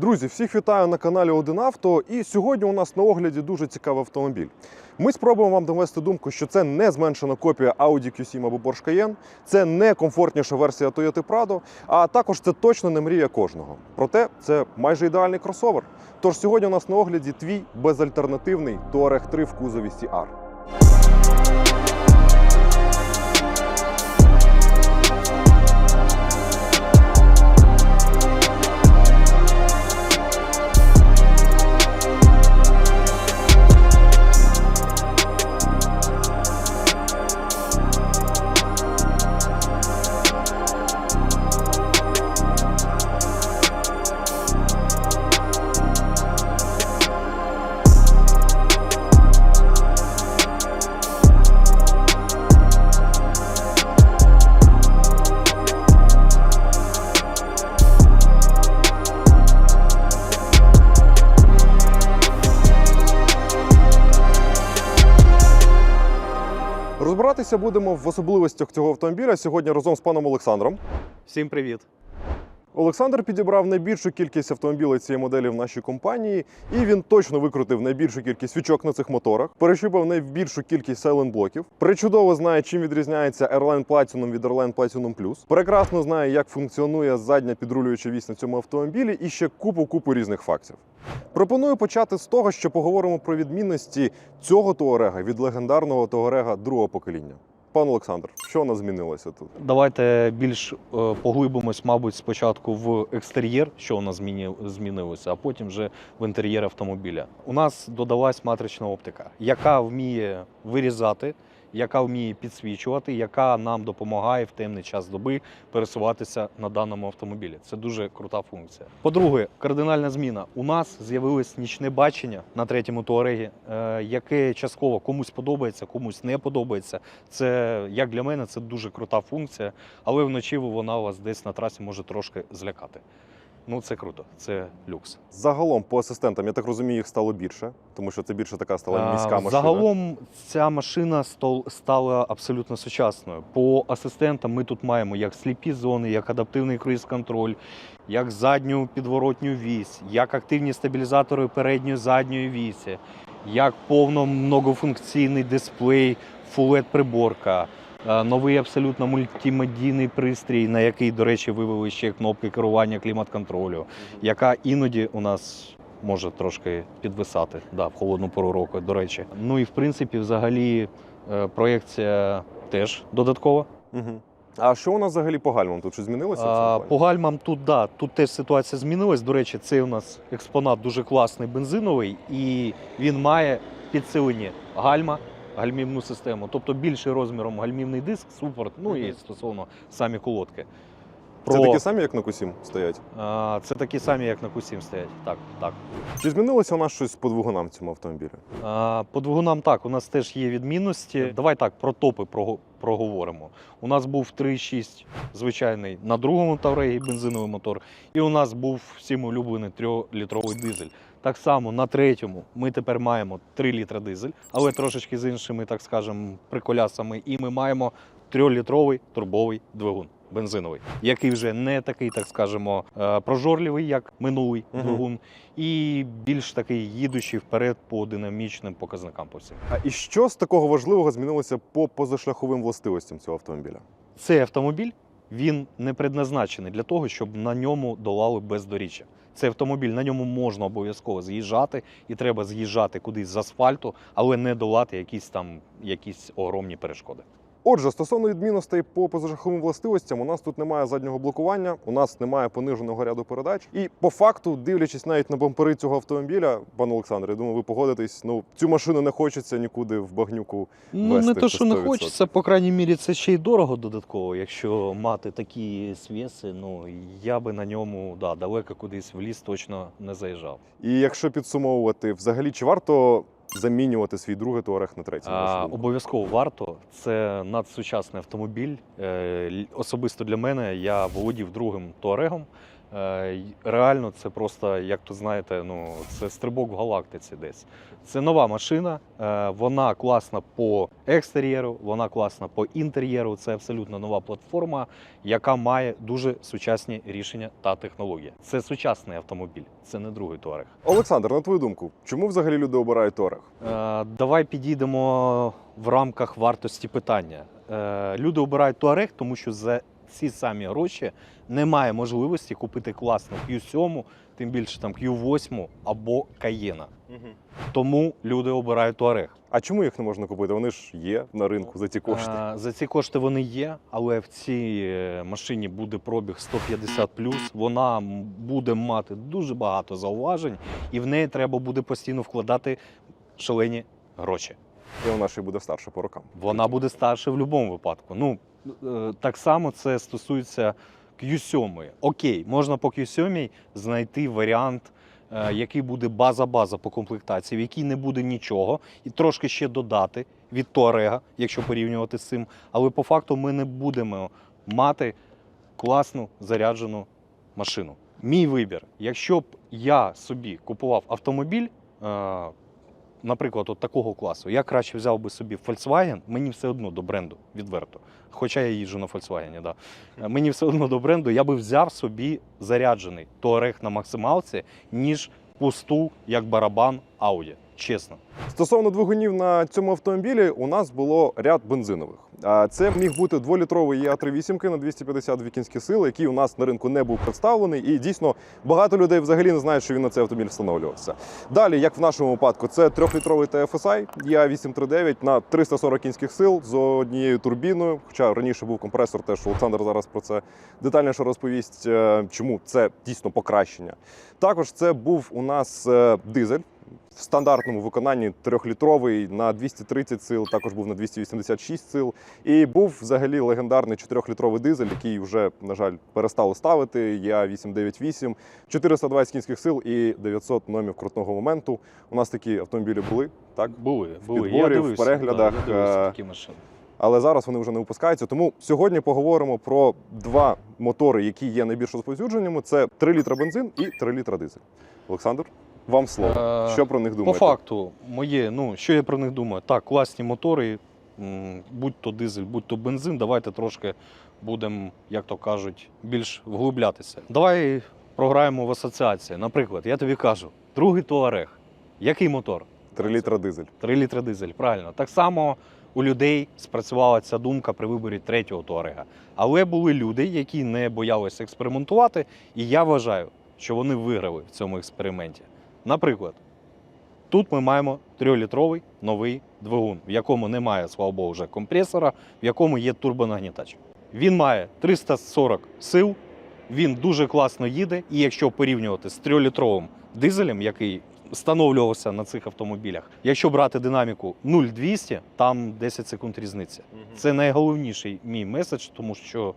Друзі, всіх вітаю на каналі Один Авто. І сьогодні у нас на огляді дуже цікавий автомобіль. Ми спробуємо вам довести думку, що це не зменшена копія Audi Q7 або Porsche Cayenne, це не комфортніша версія Toyota Prado, а також це точно не мрія кожного. Проте це майже ідеальний кросовер. Тож сьогодні у нас на огляді твій безальтернативний Touareg 3 в кузові CR. Розбиратися будемо в особливостях цього автомобіля сьогодні разом з паном Олександром. Всім привіт! Олександр підібрав найбільшу кількість автомобілів цієї моделі в нашій компанії, і він точно викрутив найбільшу кількість свічок на цих моторах, перещупав найбільшу кількість сайлент-блоків, причудово знає, чим відрізняється Airline Platinum від Airline Platinum Plus, прекрасно знає, як функціонує задня підрулююча вісь на цьому автомобілі, і ще купу-купу різних фактів. Пропоную почати з того, що поговоримо про відмінності цього Туарега від легендарного Туарега другого покоління. Пан Олександр, що у нас змінилося тут? Давайте більш е, поглибимось, мабуть, спочатку в екстер'єр, що у нас змінилося, а потім вже в інтер'єр автомобіля. У нас додалась матрична оптика, яка вміє вирізати, яка вміє підсвічувати, яка нам допомагає в темний час доби пересуватися на даному автомобілі. Це дуже крута функція. По-друге, кардинальна зміна. У нас з'явилось нічне бачення на третьому туарегі, е, яке частково комусь подобається, комусь не подобається. Це як для мене це дуже крута функція, але вночі вона вас десь на трасі може трошки злякати. Ну це круто, це люкс. Загалом по асистентам, я так розумію, їх стало більше, тому що це більше така стала міська машина. Загалом ця машина стала абсолютно сучасною. По асистентам ми тут маємо як сліпі зони, як адаптивний круїз-контроль, як задню підворотню вісь, як активні стабілізатори передньої задньої вісі, як повно многофункційний дисплей, full приборка. Е, Новий абсолютно мультимедійний пристрій, на який, до речі, вивели ще кнопки керування клімат-контролю, яка іноді у нас може трошки підвисати да, в холодну пору року, до речі. Ну і в принципі, взагалі, е, проєкція теж додаткова. Угу. А що у нас взагалі по гальмам? Тут щось змінилося? А, по гальмам тут да, тут теж ситуація змінилась. До речі, цей у нас експонат дуже класний бензиновий, і він має підсилені гальма. Гальмівну систему, тобто більший розміром гальмівний диск, супорт, ну і стосовно самі колодки. Це такі самі, як на Q7 стоять. А, це такі самі, як на Q7 стоять. Так, так. Чи змінилося у нас щось по двигунам в цьому автомобілі? А, По двигунам так, у нас теж є відмінності. Давай так, про топи проговоримо. У нас був 3,6 звичайний на другому таврегі бензиновий мотор, і у нас був всім улюблений 3-літровий дизель. Так само на третьому ми тепер маємо 3 літра дизель, але трошечки з іншими, так скажемо, приколясами. І ми маємо 3-літровий турбовий двигун. Бензиновий, який вже не такий, так скажемо, е, прожорливий, як минулий Мгм. двигун, і більш такий їдучий вперед по динамічним показникам по всім. А і що з такого важливого змінилося по позашляховим властивостям цього автомобіля? Цей автомобіль він не предназначений для того, щоб на ньому долали бездоріжжя. Цей автомобіль на ньому можна обов'язково з'їжджати, і треба з'їжджати кудись з асфальту, але не долати якісь там якісь огромні перешкоди. Отже, стосовно відмінностей по позашляховим властивостям, у нас тут немає заднього блокування, у нас немає пониженого ряду передач. І по факту, дивлячись навіть на бампери цього автомобіля, пане Олександре, я думаю, ви погодитесь. Ну цю машину не хочеться нікуди в багнюку. Ну, Вести не то, що не 100%. хочеться, по крайній мірі, це ще й дорого додатково. Якщо мати такі свіси, ну я би на ньому да, далеко кудись в ліс точно не заїжджав. І якщо підсумовувати, взагалі чи варто замінювати свій другий туарег на третій? обов'язково варто. Це надсучасний автомобіль. Е, Особисто для мене я володів другим туарегом. Е, Реально, це просто, як то знаєте, ну це стрибок в галактиці десь. Це нова машина, е, вона класна по екстер'єру, вона класна по інтер'єру. Це абсолютно нова платформа, яка має дуже сучасні рішення та технології. Це сучасний автомобіль, це не другий Туарег. Олександр, на твою думку, чому взагалі люди обирають? Е, Давай підійдемо в рамках вартості питання. Е, Люди обирають Туарег, тому що за ці самі гроші немає можливості купити класну Q7, тим більше там Q8 або Каєна. Тому люди обирають Туарег. А чому їх не можна купити? Вони ж є на ринку за ці кошти. Е, За ці кошти вони є, але в цій е, машині буде пробіг 150 Вона буде мати дуже багато зауважень, і в неї треба буде постійно вкладати шалені гроші. І вона ще буде старша по рокам. Вона буде старше в будь-якому випадку. Ну так само це стосується Q7. Окей, можна по Q7 знайти варіант, е, який буде база-база по комплектації, в якій не буде нічого, і трошки ще додати від Туарега, якщо порівнювати з цим. Але по факту ми не будемо мати класну заряджену машину. Мій вибір. Якщо б я собі купував автомобіль, е, наприклад, от такого класу, я краще взяв би собі Volkswagen, мені все одно до бренду, відверто. Хоча я їжджу на Volkswagen, да. Мені все одно до бренду, я би взяв собі заряджений Touareg на максималці, ніж пусту, як барабан Audi. Чесно. Стосовно двигунів на цьому автомобілі, у нас було ряд бензинових. Це міг бути дволітровий ЄА-3 на 252 кінські сили, який у нас на ринку не був представлений. І дійсно багато людей взагалі не знають, що він на цей автомобіль встановлювався. Далі, як в нашому випадку, це трьохлітровий TFSI ЄА-839 на 340 кінських сил з однією турбіною. Хоча раніше був компресор, теж Олександр зараз про це детальніше розповість, е, чому це дійсно покращення. Також це був у нас е, дизель. В стандартному виконанні трьохлітровий на 230 сил, також був на 286 сил. І був взагалі легендарний 4-літровий дизель, який вже, на жаль, перестали ставити. Я 898, 420 кінських сил і 900 номів крутного моменту. У нас такі автомобілі були, так? Були, були. підборі, я в переглядах, Да, я дивився е, такі машини. Але зараз вони вже не випускаються. Тому сьогодні поговоримо про два мотори, які є найбільш розповсюдженими: це 3 літра бензин і 3 літра дизель. Олександр, вам слово. Е, Що про них По факту, моє, ну що я про них думаю? Так, класні мотори, будь то дизель, будь то бензин. Давайте трошки будемо, як то кажуть, більш вглублятися. Давай програємо в асоціації. Наприклад, я тобі кажу, другий туарег. Який мотор? 3 літра дизель. 3 літри дизель, правильно. Так само у людей спрацювала ця думка при виборі третього туарега. Але були люди, які не боялися експериментувати, і я вважаю, що вони виграли в цьому експерименті. Наприклад, тут ми маємо 3-літровий новий двигун, в якому немає, слава Богу, вже компресора, в якому є турбонагнітач. Він має 340 сил, він дуже класно їде, і якщо порівнювати з 3-літровим дизелем, який встановлювався на цих автомобілях, якщо брати динаміку 0,200, там 10 секунд різниця. Це найголовніший мій меседж, тому що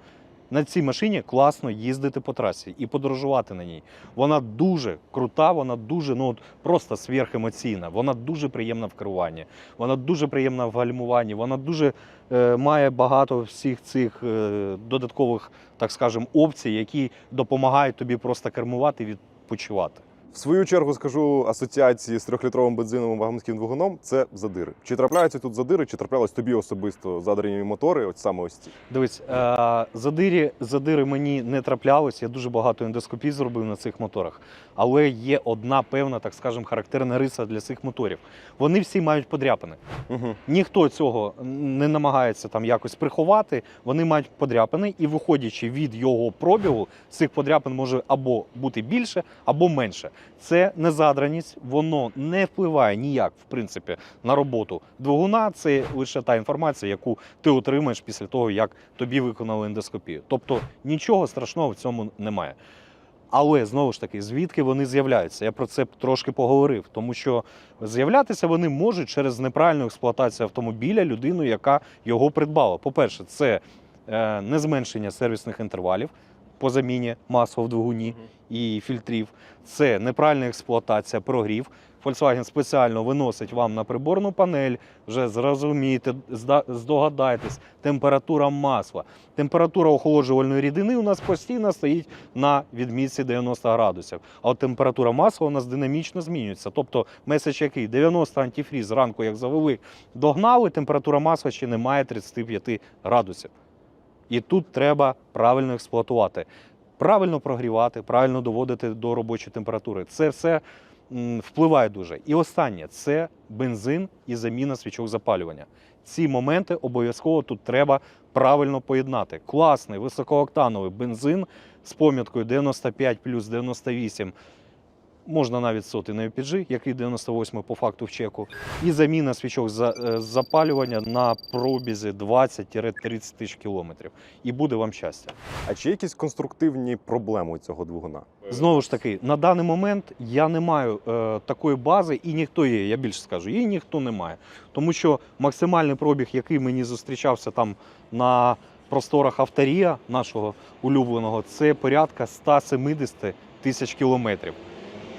на цій машині класно їздити по трасі і подорожувати на ній. Вона дуже крута, вона дуже ну от просто сверхемоційна. Вона дуже приємна в керуванні, вона дуже приємна в гальмуванні, вона дуже е, має багато всіх цих е, додаткових, так скажемо, опцій, які допомагають тобі просто кермувати і відпочивати. В свою чергу скажу асоціації з трьохлітровим бензиновим вагонським двигуном це задири. Чи трапляються тут задири, чи траплялись тобі особисто задирені мотори, от саме ось ці? Дивись, е, задирі, задири мені не траплялись. Я дуже багато ендоскопій зробив на цих моторах. Але є одна певна, так скажемо, характерна риса для цих моторів. Вони всі мають подряпини. Угу. Ніхто цього не намагається там якось приховати. Вони мають подряпини, і виходячи від його пробігу, цих подряпин може або бути більше, або менше. Це не задраність, воно не впливає ніяк, в принципі, на роботу двигуна. Це лише та інформація, яку ти отримаєш після того, як тобі виконали ендоскопію. Тобто нічого страшного в цьому немає. Але знову ж таки, звідки вони з'являються? Я про це трошки поговорив, тому що з'являтися вони можуть через неправильну експлуатацію автомобіля людину, яка його придбала. По-перше, це е, не зменшення сервісних інтервалів. По заміні масла в двигуні і фільтрів. Це неправильна експлуатація, прогрів. Volkswagen спеціально виносить вам на приборну панель, вже зрозумієте, здогадайтесь, температура масла. Температура охолоджувальної рідини у нас постійно стоїть на відмітці 90 градусів. А от температура масла у нас динамічно змінюється. Тобто меседж який 90 антифріз зранку, як завели, догнали, температура масла ще не має 35 градусів. І тут треба правильно експлуатувати, правильно прогрівати, правильно доводити до робочої температури. Це все впливає дуже. І останнє це бензин і заміна свічок запалювання. Ці моменти обов'язково тут треба правильно поєднати. Класний високооктановий бензин з поміткою 95 плюс 98. Можна навіть соти на LPG, який 98 по факту в чеку, і заміна свічок за, е, запалювання на пробізі 20-30 тисяч кілометрів. І буде вам щастя. А чи є якісь конструктивні проблеми у цього двигуна? Знову ж таки, на даний момент я не маю е, такої бази, і ніхто є, я більше скажу, її ніхто не має. Тому що максимальний пробіг, який мені зустрічався там на просторах авторія нашого улюбленого, це порядка 170 тисяч кілометрів.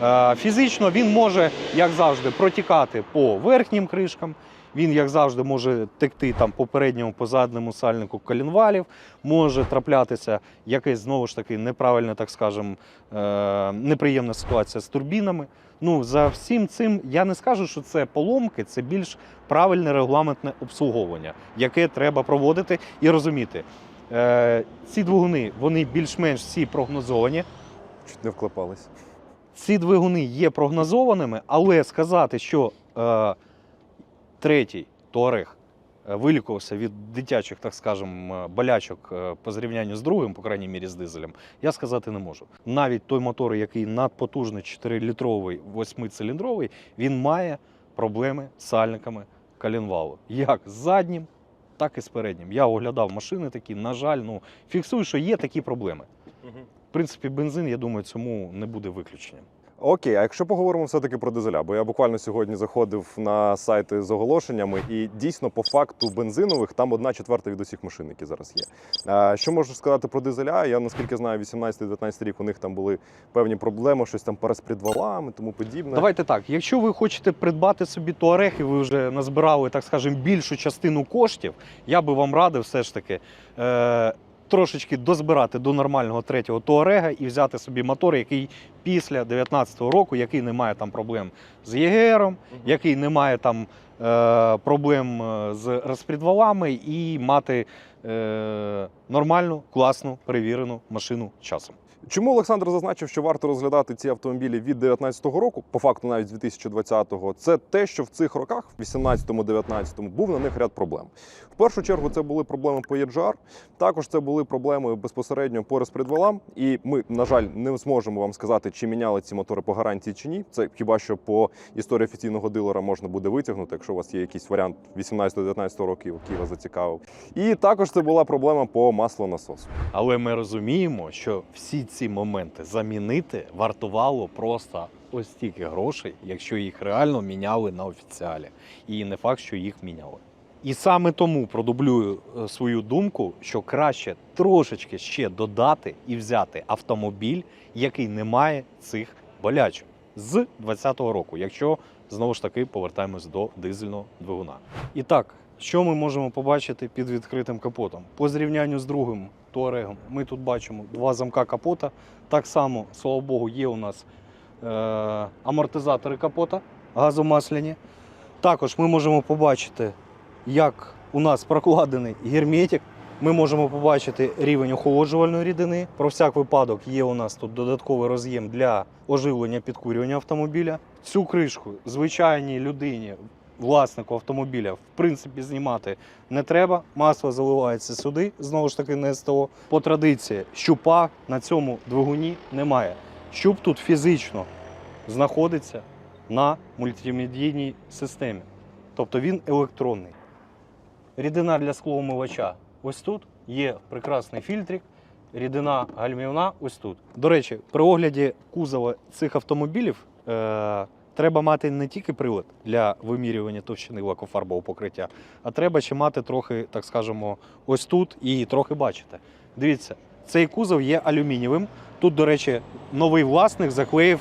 Е, Фізично він може, як завжди, протікати по верхнім кришкам. Він, як завжди, може текти там по передньому, по задньому сальнику колінвалів, може траплятися якесь знову ж таки неправильне, так скажем, е, неприємна ситуація з турбінами. Ну, за всім цим я не скажу, що це поломки, це більш правильне регламентне обслуговування, яке треба проводити і розуміти. Е, ці двигуни вони більш-менш всі прогнозовані. Чуть не вклепались. Ці двигуни є прогнозованими, але сказати, що е, третій Туарег е, вилікувався від дитячих, так скажемо, болячок е, по зрівнянню з другим, по крайній мірі з дизелем, я сказати не можу. Навіть той мотор, який надпотужний 4-літровий, 8-циліндровий, він має проблеми з сальниками коленвалу. Як з заднім, так і з переднім. Я оглядав машини такі, на жаль, ну фіксую, що є такі проблеми. В принципі, бензин, я думаю, цьому не буде виключенням. Окей, а якщо поговоримо все-таки про дизеля, бо я буквально сьогодні заходив на сайти з оголошеннями, і дійсно по факту бензинових там одна четверта від усіх машин, які зараз є. А, що можу сказати про дизеля? Я наскільки знаю, 18-19 рік у них там були певні проблеми, щось там переспідвалами, тому подібне. Давайте так. Якщо ви хочете придбати собі туарег, і ви вже назбирали, так скажемо, більшу частину коштів, я би вам радив все ж таки. Е- Трошечки дозбирати до нормального третього туарега і взяти собі мотор, який після 19-го року, який не має там проблем з ЄГРом, який не має там е, проблем е, з розпідвалами, і мати е, нормальну, класну, перевірену машину часом. Чому Олександр зазначив, що варто розглядати ці автомобілі від 19-го року, по факту навіть з 2020-го, це те, що в цих роках, в 18-19, був на них ряд проблем. В першу чергу це були проблеми по EGR, також це були проблеми безпосередньо по розпредвалам. І ми, на жаль, не зможемо вам сказати, чи міняли ці мотори по гарантії чи ні. Це хіба що по історії офіційного дилера можна буде витягнути, якщо у вас є якийсь варіант 18-19 років, який вас зацікавив. І також це була проблема по маслонасосу. Але ми розуміємо, що всі ці моменти замінити вартувало просто ось стільки грошей, якщо їх реально міняли на офіціалі. І не факт, що їх міняли. І саме тому продублюю е, свою думку, що краще трошечки ще додати і взяти автомобіль, який не має цих болячок з 2020 року, якщо знову ж таки повертаємось до дизельного двигуна. І так, що ми можемо побачити під відкритим капотом? По зрівнянню з другим Туарегом ми тут бачимо два замка капота. Так само, слава Богу, є у нас е- амортизатори капота газомасляні. Також ми можемо побачити, як у нас прокладений герметик. Ми можемо побачити рівень охолоджувальної рідини. Про всяк випадок є у нас тут додатковий роз'єм для оживлення підкурювання автомобіля. Цю кришку звичайній людині, власнику автомобіля, в принципі, знімати не треба. Масло заливається сюди, знову ж таки, не СТО. По традиції, щупа на цьому двигуні немає. Щуп тут фізично знаходиться на мультимедійній системі. Тобто він електронний. Рідина для склоомивача ось тут. Є прекрасний фільтрик. Рідина гальмівна ось тут. До речі, при огляді кузова цих автомобілів е, треба мати не тільки прилад для вимірювання товщини лакофарбового покриття, а треба ще мати трохи, так скажемо, ось тут і трохи бачите. Дивіться, Цей кузов є алюмінієвим. Тут, до речі, новий власник заклеїв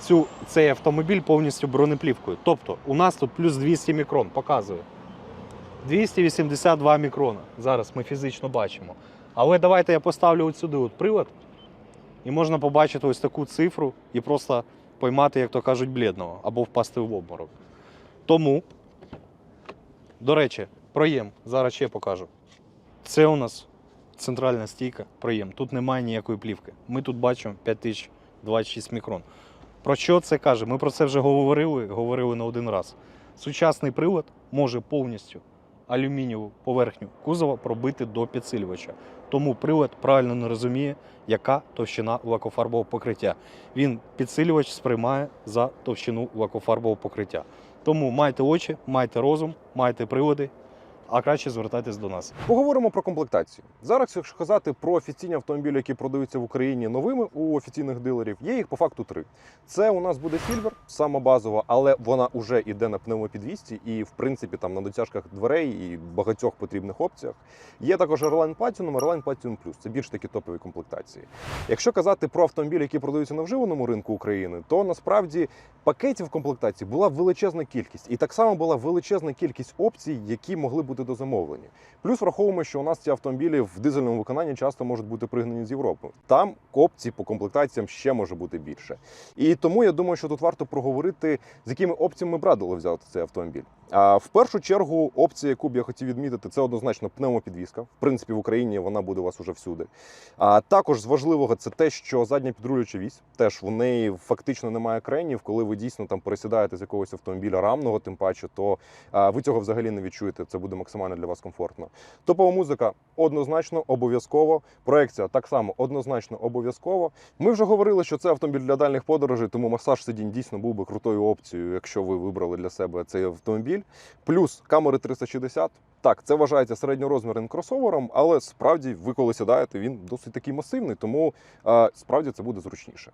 цю, цей автомобіль повністю бронеплівкою. Тобто у нас тут плюс 200 мікрон, показую. 282 мікрона. Зараз ми фізично бачимо. Але давайте я поставлю от сюди от привод, і можна побачити ось таку цифру і просто поймати, як то кажуть, блідного або впасти в обморок. Тому, до речі, проєм. Зараз ще покажу. Це у нас центральна стійка, проєм. Тут немає ніякої плівки. Ми тут бачимо 5026 мікрон. Про що це каже? Ми про це вже говорили, говорили не один раз. Сучасний привод може повністю алюмінієву поверхню кузова пробити до підсилювача. Тому привод правильно не розуміє, яка товщина лакофарбового покриття. Він підсилювач сприймає за товщину лакофарбового покриття. Тому майте очі, майте розум, майте приводи, а краще звертайтесь до нас. Поговоримо про комплектацію. Зараз, якщо казати про офіційні автомобілі, які продаються в Україні новими у офіційних дилерів, є їх по факту три. Це у нас буде Silver, сама базова, але вона вже йде на пневмопідвісті і, в принципі, там на дотяжках дверей і багатьох потрібних опціях. Є також Airline Platinum, Airline Platinum Plus. Це більш такі топові комплектації. Якщо казати про автомобілі, які продаються на вживаному ринку України, то насправді пакетів комплектації була величезна кількість, і так само була величезна кількість опцій, які могли бути дозамовлені. Плюс враховуємо, що у нас ці автомобілі в дизельному виконанні часто можуть бути пригнані з Європи. Там опцій по комплектаціям ще може бути більше. І тому я думаю, що тут варто проговорити, з якими опціями ми б радили взяти цей автомобіль. В першу чергу, опція, яку б я хотів відмітити, це однозначно пневмопідвізка. В принципі, в Україні вона буде у вас уже всюди. А також з важливого це те, що задня підрулююча вісь теж в неї фактично немає кренів. Коли ви дійсно там пересідаєте з якогось автомобіля рамного, тим паче, то ви цього взагалі не відчуєте. Це буде максимально для вас комфортно. Топова музика однозначно обов'язково. Проекція так само однозначно обов'язково. Ми вже говорили, що це автомобіль для дальніх подорожей, тому масаж сидінь дійсно був би крутою опцією, якщо ви вибрали для себе цей автомобіль. Плюс камери 360. Так, це вважається середньорозмірним кросовером, але справді ви коли сідаєте, він досить такий масивний, тому справді це буде зручніше.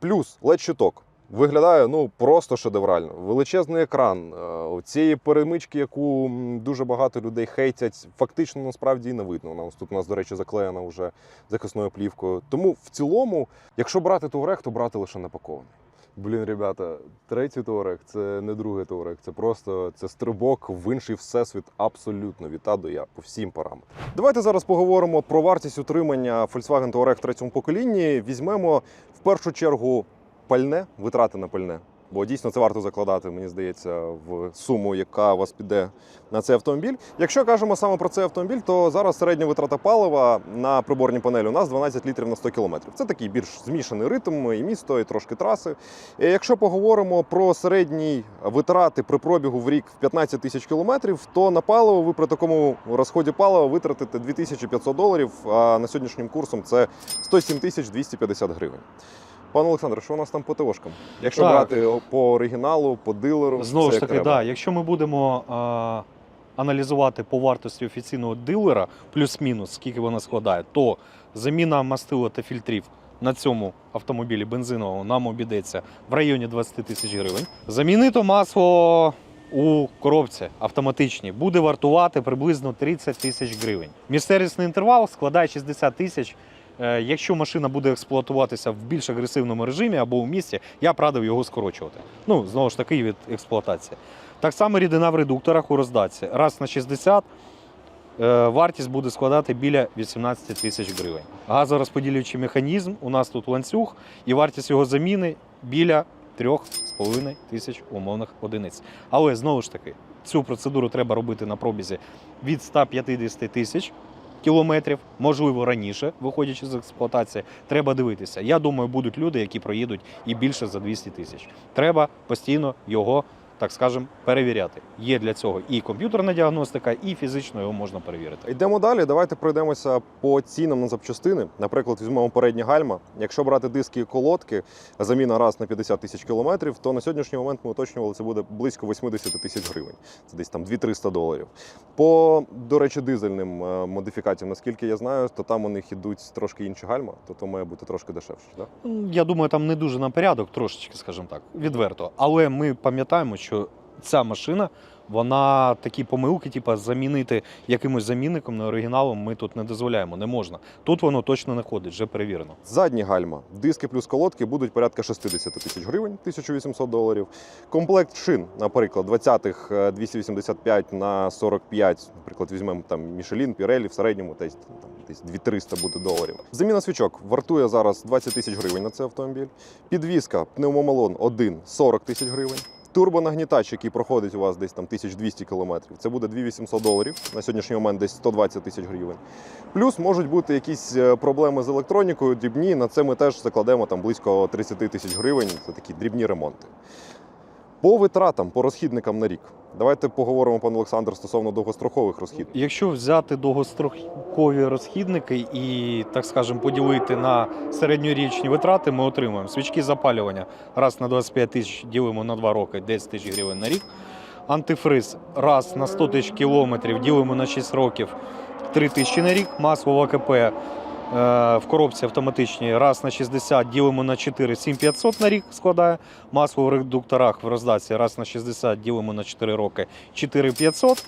Плюс led щиток Виглядає ну просто шедеврально. Величезний екран е, цієї перемички, яку дуже багато людей хейтять, фактично насправді і не видно. Вона тут у нас, до речі, заклеєна вже захисною плівкою. Тому в цілому, якщо брати туарег, то брати лише напакований. Блін, ребята, третій туарег це не другий туарег, це просто це стрибок в інший всесвіт абсолютно від до Я по всім параметрам. Давайте зараз поговоримо про вартість утримання Volkswagen Touareg третьому поколінні. Візьмемо в першу чергу пальне, витрати на пальне. Бо дійсно це варто закладати, мені здається, в суму, яка у вас піде на цей автомобіль. Якщо кажемо саме про цей автомобіль, то зараз середня витрата палива на приборній панелі у нас 12 літрів на 100 кілометрів. Це такий більш змішаний ритм, і місто, і трошки траси. І якщо поговоримо про середні витрати при пробігу в рік в 15 тисяч кілометрів, то на паливо ви при такому розході палива витратите 2500 доларів, а на сьогоднішнім курсом це 107 тисяч 250 гривень. Пане Олександре, що у нас там по ТОшкам? Якщо Так. брати по оригіналу, по дилеру, Знову ж таки, да, якщо ми будемо а, аналізувати по вартості офіційного дилера, плюс-мінус, скільки вона складає, то заміна мастила та фільтрів на цьому автомобілі бензиновому нам обійдеться в районі 20 тисяч гривень. Замінити масло у коробці автоматичній буде вартувати приблизно 30 тисяч гривень. Містерісний інтервал складає 60 тисяч. Е, Якщо машина буде експлуатуватися в більш агресивному режимі або у місті, я б радив його скорочувати. Ну, знову ж таки, від експлуатації. Так само рідина в редукторах у роздатці. Раз на 60 е, вартість буде складати біля 18 тисяч гривень. Газорозподілюючий механізм, у нас тут ланцюг, і вартість його заміни біля 3,5 тисяч умовних одиниць. Але знову ж таки, цю процедуру треба робити на пробізі від 150 тисяч кілометрів, можливо, раніше, виходячи з експлуатації, треба дивитися. Я думаю, будуть люди, які проїдуть і більше за 200 тисяч. Треба постійно його, так скажемо, перевіряти. Є для цього і комп'ютерна діагностика, і фізично його можна перевірити. Йдемо далі. Давайте пройдемося по цінам на запчастини. Наприклад, візьмемо передні гальма. Якщо брати диски і колодки, заміна раз на 50 тисяч кілометрів, то на сьогоднішній момент ми уточнювали, це буде близько 80 тисяч гривень. Це десь там 2-300 доларів. По, до речі, дизельним е, модифікаціям, наскільки я знаю, то там у них ідуть трошки інші гальма, то то має бути трошки дешевше. Да? Я думаю, там не дуже на порядок, трошечки, скажімо так, відверто. Але ми пам'ятаємо, що ця машина Вона такі помилки, типу, замінити якимось замінником на оригіналом ми тут не дозволяємо, не можна. Тут воно точно не ходить, вже перевірено. Задні гальма, диски плюс колодки будуть порядка 60 тисяч гривень, 1800 доларів. Комплект шин, наприклад, 20-х е, 285 на 45, наприклад, візьмемо там Мішелін, Пірелі, в середньому десь там десь 2300 буде доларів. Заміна свічок вартує зараз 20 тисяч гривень на цей автомобіль. Підвізка, пневмомалон 1 40 тисяч гривень. Турбонагнітач, який проходить у вас десь там 1200 кілометрів, це буде 2800 доларів. На сьогоднішній момент десь 120 тисяч гривень. Плюс можуть бути якісь е, проблеми з електронікою, дрібні. На це ми теж закладемо там близько 30 тисяч гривень. Це такі дрібні ремонти. По витратам, по розхідникам на рік. Давайте поговоримо, пан Олександр, стосовно довгострокових розхідників. Якщо взяти довгострокові розхідники і, так скажемо, поділити на середньорічні витрати, ми отримуємо свічки запалювання раз на 25 тисяч ділимо на 2 роки 10 тисяч гривень на рік. Антифриз раз на 100 тисяч кілометрів ділимо на 6 років 3 тисячі на рік. Масло в АКП е, в коробці автоматичній раз на 60 ділимо на 4 7500 на рік складає. Масло в редукторах в роздачі раз на 60 ділимо на 4 роки 4500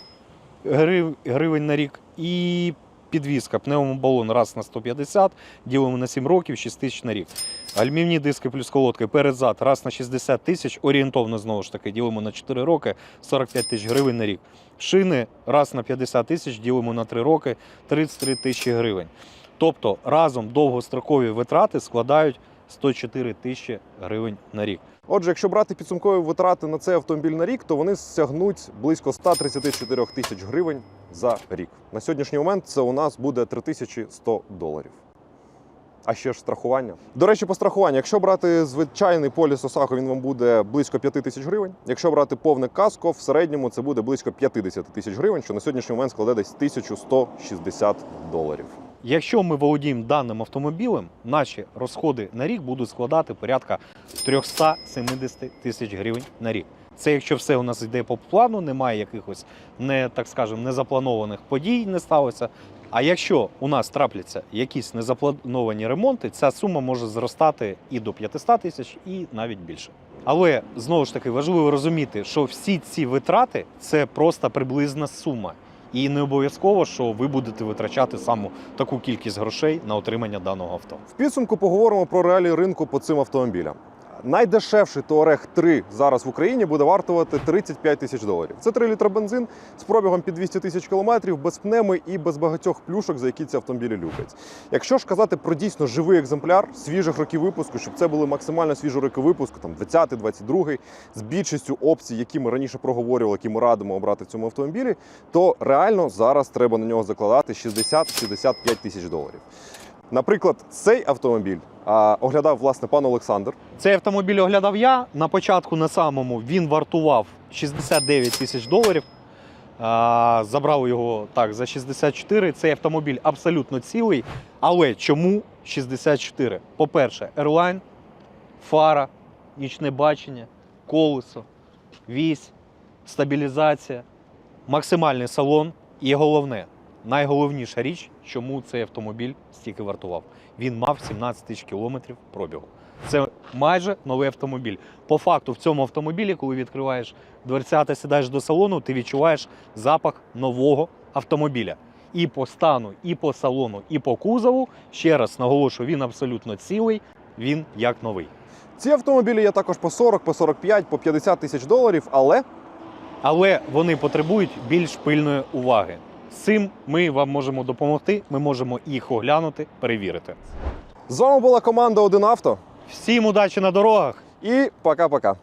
грив- гривень на рік. І підвізка, пневмобалон раз на 150, ділимо на 7 років, 6 тисяч на рік. Алюмінні диски плюс колодки перед-зад раз на 60 тисяч, орієнтовно знову ж таки, ділимо на 4 роки, 45 тисяч гривень на рік. Шини раз на 50 тисяч, ділимо на 3 роки, 33 тисячі гривень. Тобто разом довгострокові витрати складають 104 тисячі гривень на рік. Отже, якщо брати підсумкові витрати на цей автомобіль на рік, то вони сягнуть близько 134 тисяч гривень за рік. На сьогоднішній момент це у нас буде 3100 доларів. А ще ж страхування. До речі, по страхуванню, якщо брати звичайний поліс Осаго, він вам буде близько 5 тисяч гривень. Якщо брати повне каско, в середньому це буде близько 50 тисяч гривень, що на сьогоднішній момент складе десь 1160 доларів. Якщо ми володіємо даним автомобілем, наші розходи на рік будуть складати порядка 370 тисяч гривень на рік. Це якщо все у нас йде по плану, немає якихось не так скажемо незапланованих подій, не сталося. А якщо у нас трапляться якісь незаплановані ремонти, ця сума може зростати і до 500 тисяч, і навіть більше. Але знову ж таки важливо розуміти, що всі ці витрати це просто приблизна сума. І не обов'язково, що ви будете витрачати саме таку кількість грошей на отримання даного авто. В підсумку поговоримо про реалії ринку по цим автомобілям. Найдешевший Touareg 3 зараз в Україні буде вартувати 35 тисяч доларів. Це 3 літра бензин з пробігом під 200 тисяч кілометрів, без пнеми і без багатьох плюшок, за які ці автомобілі люблять. Якщо ж казати про дійсно живий екземпляр свіжих років випуску, щоб це були максимально свіжі роки випуску, там 20 22 з більшістю опцій, які ми раніше проговорювали, які ми радимо обрати в цьому автомобілі, то реально зараз треба на нього закладати 60-65 тисяч доларів. Наприклад, цей автомобіль а, оглядав власне пан Олександр. Цей автомобіль оглядав я. На початку на самому він вартував 69 тисяч доларів. А, Забрав його так за 64. Цей автомобіль абсолютно цілий. Але чому 64? По-перше, Airline, фара, нічне бачення, колесо, вісь, стабілізація, максимальний салон. І головне, найголовніша річ, чому цей автомобіль стільки вартував. Він мав 17 тисяч кілометрів пробігу. Це майже новий автомобіль. По факту, в цьому автомобілі, коли відкриваєш дверцята, сідаєш до салону, ти відчуваєш запах нового автомобіля. І по стану, і по салону, і по кузову. Ще раз наголошую, він абсолютно цілий, він як новий. Ці автомобілі є також по 40, по 45, по 50 тисяч доларів, але Але вони потребують більш пильної уваги. З цим ми вам можемо допомогти. Ми можемо їх оглянути, перевірити. з вами була команда Один авто. Всім удачі на дорогах! І пока-пока.